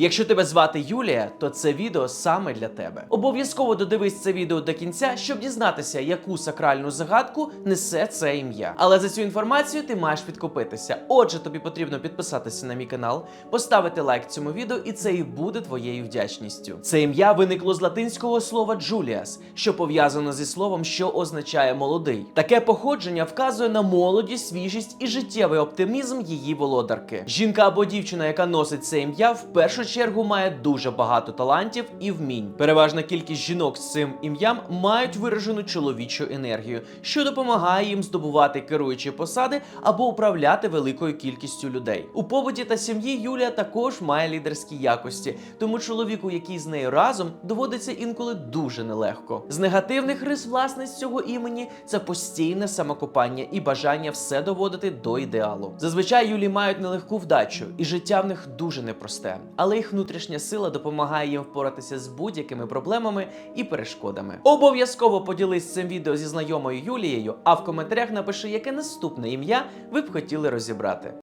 Якщо тебе звати Юлія, то це відео саме для тебе. Обов'язково додивись це відео до кінця, щоб дізнатися, яку сакральну загадку несе це ім'я. Але за цю інформацію ти маєш підкупитися. Отже, тобі потрібно підписатися на мій канал, поставити лайк цьому відео, і це і буде твоєю вдячністю. Це ім'я виникло з латинського слова Джуліас, що пов'язано зі словом, що означає молодий. Таке походження вказує на молодість, свіжість і життєвий оптимізм її володарки. Жінка або дівчина, яка носить це ім'я, в першу чергу має дуже багато талантів і вмінь. Переважна кількість жінок з цим ім'ям мають виражену чоловічу енергію, що допомагає їм здобувати керуючі посади або управляти великою кількістю людей. У побуті та сім'ї Юлія також має лідерські якості, тому чоловіку, який з нею разом, доводиться інколи дуже нелегко. З негативних рис власниць цього імені це постійне самокопання і бажання все доводити до ідеалу. Зазвичай Юлі мають нелегку вдачу, і життя в них дуже непросте, але їх внутрішня сила допомагає їм впоратися з будь-якими проблемами і перешкодами. Обов'язково поділись цим відео зі знайомою Юлією, а в коментарях напиши, яке наступне ім'я ви б хотіли розібрати.